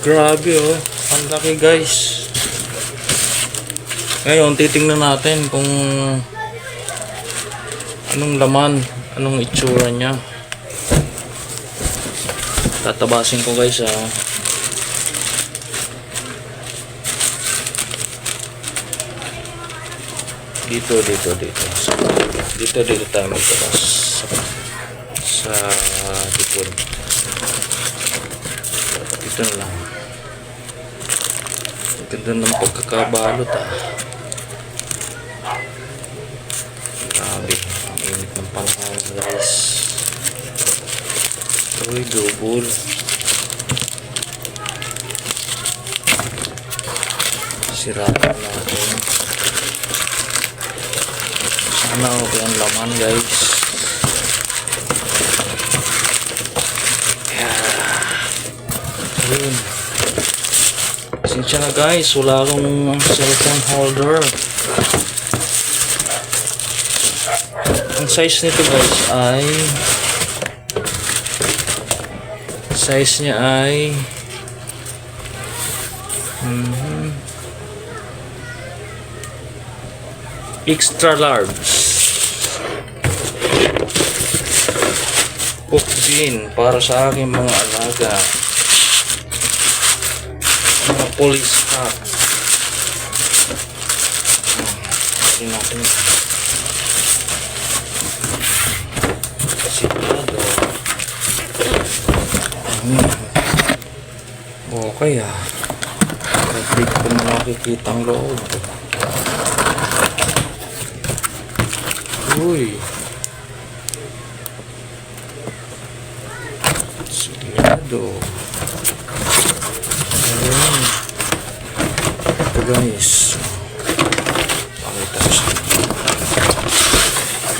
Grabe oh. Ang laki guys. Ngayon, titingnan natin kung anong laman, anong itsura niya. Tatabasin ko guys ah. Dito, dito, dito. Dito, dito tayo magtabas. Sa likod. Dito na lang. Ganda ng pagkakabalot ah. Grabe. Ang init ng panahon guys. Uy, double. Siraan natin. Sana okay ang laman guys. Yeah. Ayun. Pasensya na guys, wala akong cellphone holder. Ang size nito guys ay size niya ay mhm, extra large. Cook din para sa aking mga alaga. Mga police cat. Hindi natin. Sigurado. Hmm. Okay ah. Hindi ko na makikita ang loob. Uy. Sigurado. Ayun.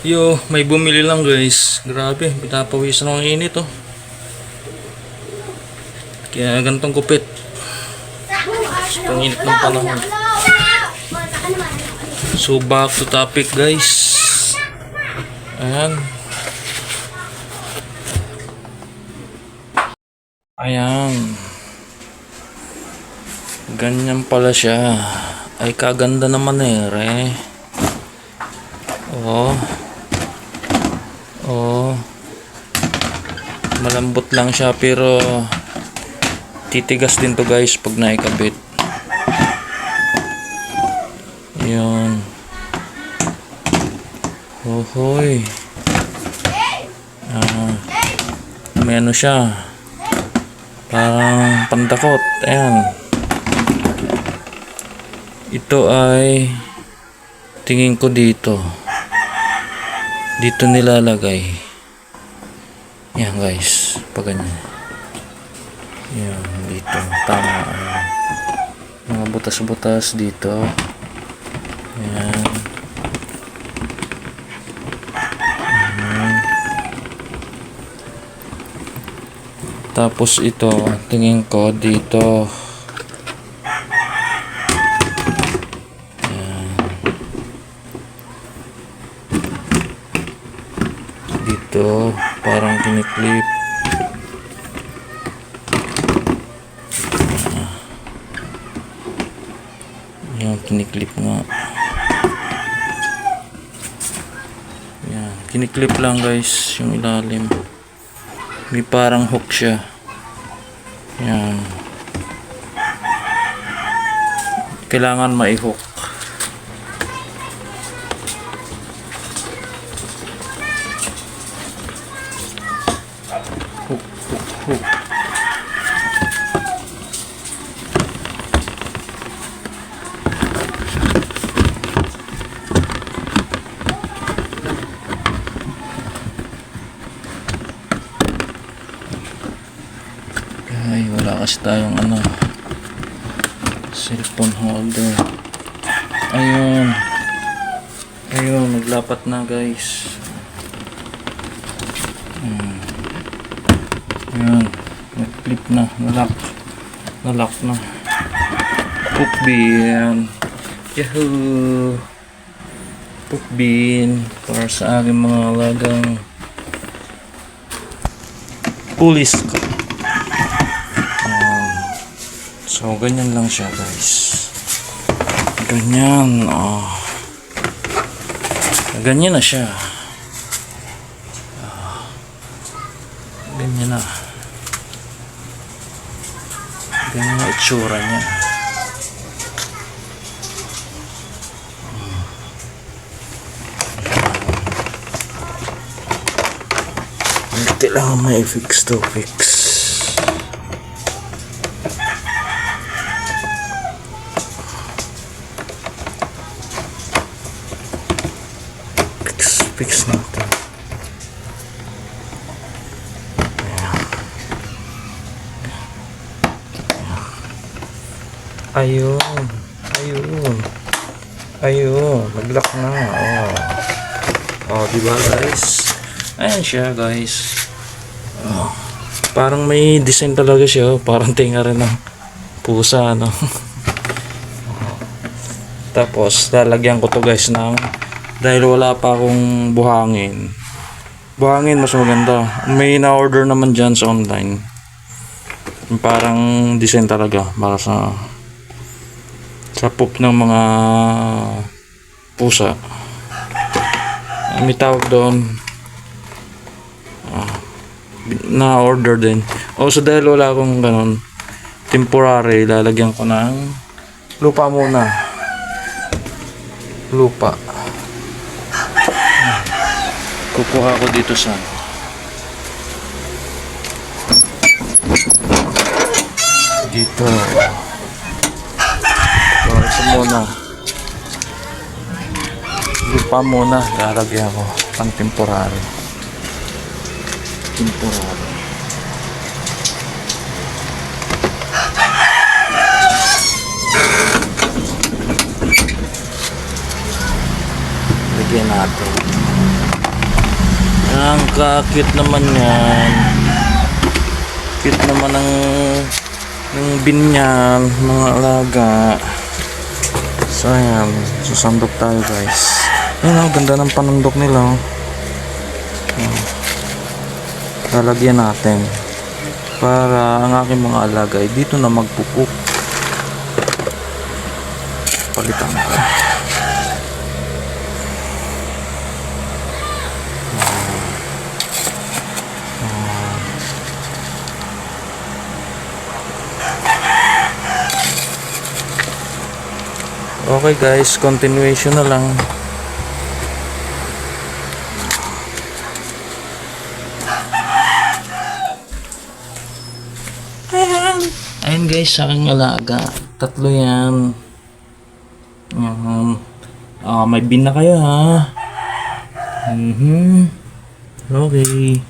Yo, may bumili lang guys. Grabe, pinapawisan ng init oh. Kaya gantong kupit. Ang init ng panahon. So back to topic guys. Ayan. Ayan. Ganyan pala siya. Ay kaganda naman eh, re. Oh. Malambot lang siya pero titigas din to guys pag naikabit. Yun. Hohoy. Ah, may ano siya. Parang pandakot. Ayan. Ito ay tingin ko dito. Dito nilalagay. Yan guys. Pag ganyan. Yan. Dito. Tama. Ayan. Mga butas-butas dito. Yan. Tapos ito, tingin ko dito. Ayan. Dito, parang kiniklip. Yan, kiniklip nga. Yan, kiniklip lang guys, yung ilalim. May parang hook siya. Yan. Kailangan mai-hook. Wala kasi tayong ano cellphone holder. Ayun. Ayun naglapat na guys. Hmm. ayun nag-flip na nalock nalock na. Poop bin yahoo! Poop bin para sa aking mga alagang pulis ko So, ganyan lang siya, guys. Ganyan, oh. Ganyan na siya. Ah. Ganyan na. Ganyan na itsura niya. Hindi lang may fix to fix. Fix, natin. Ayun. Ayun. Ayun. Nag-lock na. Oh. Oh, di ba guys? Ayan siya guys. Oh. Parang may design talaga siya. oh. Parang tinga rin ng pusa, ano. Tapos, lalagyan ko to guys ng dahil wala pa akong buhangin. Buhangin mas maganda. May na-order naman dyan sa online. Parang design talaga para sa sa poop ng mga pusa. May tawag doon. Ah, na-order din. Also dahil wala akong ganun, temporary, lalagyan ko ng lupa muna. Lupa. Kukuha ko dito sa dito. So, ito muna. Lupa muna. Lalagyan ko. Pang temporary. Temporary. Lagyan natin. Ang kakit naman yan. Cute naman ng ng binyan, mga alaga. So ayan, susandok tayo guys. Ayan ang ganda ng panundok nila. oh. Lalagyan natin. Para ang aking mga alaga ay dito na magpupuk. Palitan ko. Okay guys, continuation na lang. Ayun guys, sa aking alaga. Tatlo yan. Um, ah, may bin na kayo ha. Mhm. Okay.